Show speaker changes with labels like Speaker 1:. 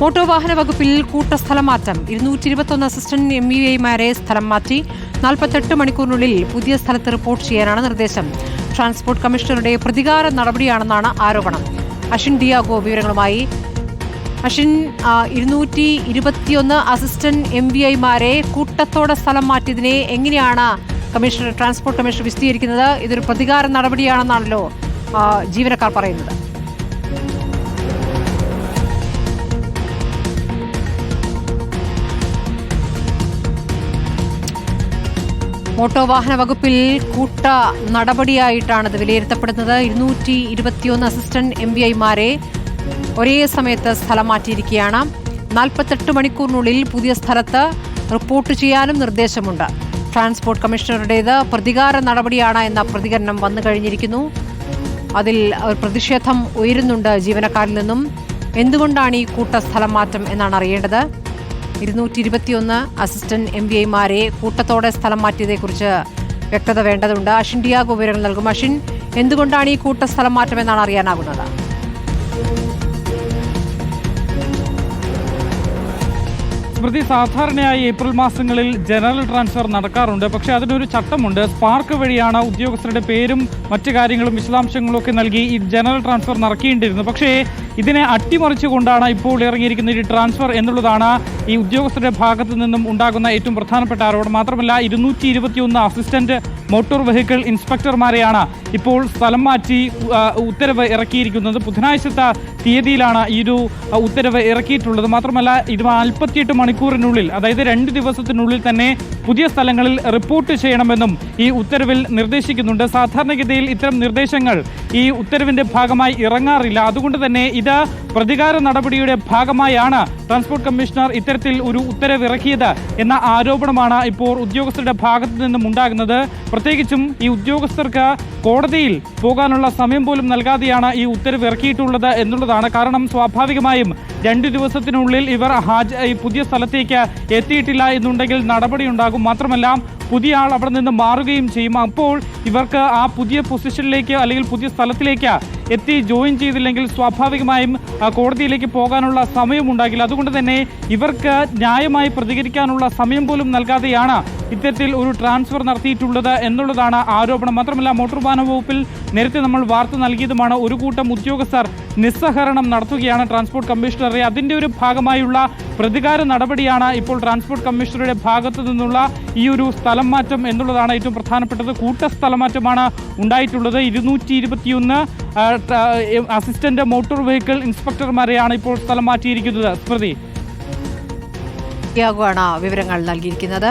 Speaker 1: Motor വാഹന വകുപ്പിൽ കൂട്ട സ്ഥലം മാറ്റം ഇരുന്നൂറ്റി ഇരുപത്തൊന്ന് അസിസ്റ്റന്റ് എം ഇ എമാരെ സ്ഥലം മാറ്റി നാൽപ്പത്തെട്ട് മണിക്കൂറിനുള്ളിൽ പുതിയ സ്ഥലത്ത് റിപ്പോർട്ട് ചെയ്യാനാണ് നിർദ്ദേശം. ട്രാൻസ്പോർട്ട് കമ്മീഷണറുടെ പ്രതികാര നടപടിയാണെന്നാണ് ആരോപണം. അഷിൻ ഡിയാഗോ വിവരങ്ങളുമായി. അഷിൻ ഇരുന്നൂറ്റി ഇരുപത്തിയൊന്ന് അസിസ്റ്റന്റ് എം വി ഐമാരെ കൂട്ടത്തോടെ സ്ഥലം മാറ്റിയതിനെ എങ്ങനെയാണ് കമ്മീഷണർ ട്രാൻസ്പോർട്ട് കമ്മീഷണർ വിശദീകരിക്കുന്നത്? ഇതൊരു പ്രതികാര നടപടിയാണെന്നാണല്ലോ ജീവനക്കാർ പറയുന്നത്. മോട്ടോർ വാഹന വകുപ്പിൽ കൂട്ട നടപടിയായിട്ടാണ് ഇത് വിലയിരുത്തപ്പെടുന്നത്. ഇരുന്നൂറ്റി ഇരുപത്തിയൊന്ന് അസിസ്റ്റന്റ് എം ബി ഐമാരെ ഒരേ സമയത്ത് സ്ഥലം മാറ്റിയിരിക്കുകയാണ്. നാൽപ്പത്തെട്ട് മണിക്കൂറിനുള്ളിൽ പുതിയ സ്ഥലത്ത് റിപ്പോർട്ട് ചെയ്യാനും നിർദ്ദേശമുണ്ട്. ട്രാൻസ്പോർട്ട് കമ്മീഷണറുടേത് പ്രതികാര നടപടിയാണ് എന്ന പ്രതികരണം വന്നു കഴിഞ്ഞിരിക്കുന്നു. അതിൽ പ്രതിഷേധം ഉയരുന്നുണ്ട് ജീവനക്കാരിൽ നിന്നും. എന്തുകൊണ്ടാണ് ഈ കൂട്ട സ്ഥലം മാറ്റം എന്നാണ് അറിയേണ്ടത്? ഇരുന്നൂറ്റി ഇരുപത്തിയൊന്ന് അസിസ്റ്റന്റ് എം ബി ഐമാരെ കൂട്ടത്തോടെ സ്ഥലം മാറ്റിയതേക്കുറിച്ച് വ്യക്തത വേണ്ടതുണ്ട്. അഷിൻ ഡിയാഗോ വിവരങ്ങൾ നൽകും. അഷിൻ എന്തുകൊണ്ടാണ് ഈ കൂട്ട സ്ഥലം മാറ്റം എന്നാണ് അറിയാനാകുന്നത്?
Speaker 2: സ്മൃതി സാധാരണയായി ഏപ്രിൽ മാസങ്ങളിൽ ജനറൽ ട്രാൻസ്ഫർ നടക്കാറുണ്ട്. പക്ഷേ അതിനൊരു ചട്ടമുണ്ട്. സ്പാർക്ക് വഴിയാണ് ഉദ്യോഗസ്ഥരുടെ പേരും മറ്റു കാര്യങ്ങളും വിശദാംശങ്ങളും ഒക്കെ നൽകി ഈ ജനറൽ ട്രാൻസ്ഫർ നടക്കേണ്ടിയിരുന്നു. പക്ഷേ ഇതിനെ അട്ടിമറിച്ചുകൊണ്ടാണ് ഇപ്പോൾ ഇറങ്ങിയിരിക്കുന്ന ഈ ട്രാൻസ്ഫർ എന്നുള്ളതാണ് ഈ ഉദ്യോഗസ്ഥരുടെ ഭാഗത്തു നിന്നും ഉണ്ടാകുന്ന ഏറ്റവും പ്രധാനപ്പെട്ട ആരോപണം. മാത്രമല്ല ഇരുന്നൂറ്റി അസിസ്റ്റന്റ് മോട്ടോർ വെഹിക്കിൾ ഇൻസ്പെക്ടർമാരെയാണ് ഇപ്പോൾ സ്ഥലം മാറ്റി ഉത്തരവ് ഇറക്കിയിരിക്കുന്നത്. ബുധനാഴ്ചത്തെ തീയതിയിലാണ് ഈ ഒരു ഉത്തരവ് ഇറക്കിയിട്ടുള്ളത്. മാത്രമല്ല ഇത് നാൽപ്പത്തിയെട്ട് മണിക്കൂറിനുള്ളിൽ അതായത് രണ്ട് ദിവസത്തിനുള്ളിൽ തന്നെ പുതിയ സ്ഥലങ്ങളിൽ റിപ്പോർട്ട് ചെയ്യണമെന്നും ഈ ഉത്തരവിൽ നിർദ്ദേശിക്കുന്നുണ്ട്. സാധാരണഗതിയിൽ ഇത്തരം നിർദ്ദേശങ്ങൾ ഈ ഉത്തരവിന്റെ ഭാഗമായി ഇറങ്ങാറില്ല. അതുകൊണ്ട് തന്നെ ഇത് പ്രതികാര നടപടിയുടെ ഭാഗമായാണ് ട്രാൻസ്പോർട്ട് കമ്മീഷണർ ഇത്തരത്തിൽ ഒരു ഉത്തരവ് ഇറക്കിയത് എന്ന ആരോപണമാണ് ഇപ്പോൾ ഉദ്യോഗസ്ഥരുടെ ഭാഗത്തു നിന്നും ഉണ്ടാകുന്നത്. പ്രത്യേകിച്ചും ഈ ഉദ്യോഗസ്ഥർക്ക് കോടതിയിൽ പോകാനുള്ള സമയം പോലും നൽകാതെയാണ് ഈ ഉത്തരവ് ഇറക്കിയിട്ടുള്ളത് എന്നുള്ളതാണ്. കാരണം സ്വാഭാവികമായും രണ്ട് ദിവസത്തിനുള്ളിൽ ഇവർ ഹാജ പുതിയ സ്ഥലത്തേക്ക് എത്തിയിട്ടില്ല എന്നുണ്ടെങ്കിൽ നടപടി ഉണ്ടാകും മാത്രമല്ല പുതിയ ആൾ അവിടെ നിന്ന് മാറുകയും ചെയ്യും. അപ്പോൾ ഇവർക്ക് ആ പുതിയ പൊസിഷനിലേക്ക് അല്ലെങ്കിൽ പുതിയ സ്ഥലത്തിലേക്ക് എത്തി ജോയിൻ ചെയ്തില്ലെങ്കിൽ സ്വാഭാവികമായും കോടതിയിലേക്ക് പോകാനുള്ള സമയമുണ്ടാകില്ല. അതുകൊണ്ട് തന്നെ ഇവർക്ക് ന്യായമായി പ്രതികരിക്കാനുള്ള സമയം പോലും നൽകാതെയാണ് ഇത്തരത്തിൽ ഒരു ട്രാൻസ്ഫർ നടത്തിയിട്ടുള്ളത് എന്നുള്ളതാണ് ആരോപണം. മാത്രമല്ല മോട്ടോർ വാഹന വകുപ്പിൽ നേരത്തെ നമ്മൾ വാർത്ത നൽകിയതുമാണ് ഒരു കൂട്ടം ഉദ്യോഗസ്ഥർ നിസ്സഹരണം നടത്തുകയാണ് ട്രാൻസ്പോർട്ട് കമ്മീഷണറെ അതിന്റെ ഒരു ഭാഗമായുള്ള പ്രതികാര നടപടിയാണ് ഇപ്പോൾ ട്രാൻസ്പോർട്ട് കമ്മീഷണറുടെ ഭാഗത്തു നിന്നുള്ള ഈ ഒരു സ്ഥലം മാറ്റം എന്നുള്ളതാണ് ഏറ്റവും പ്രധാനപ്പെട്ടത്. കൂട്ട സ്ഥലം മാറ്റമാണ് ഉണ്ടായിട്ടുള്ളത്. ഇരുന്നൂറ്റി ഇരുപത്തിയൊന്ന് അസിസ്റ്റന്റ് മോട്ടോർ വെഹിക്കിൾ ഇൻസ്പെക്ടർമാരെയാണ് ഇപ്പോൾ സ്ഥലം മാറ്റിയിരിക്കുന്നത്. സ്മൃതി.
Speaker 1: വിവരങ്ങൾ നൽകിയിരിക്കുന്നത്.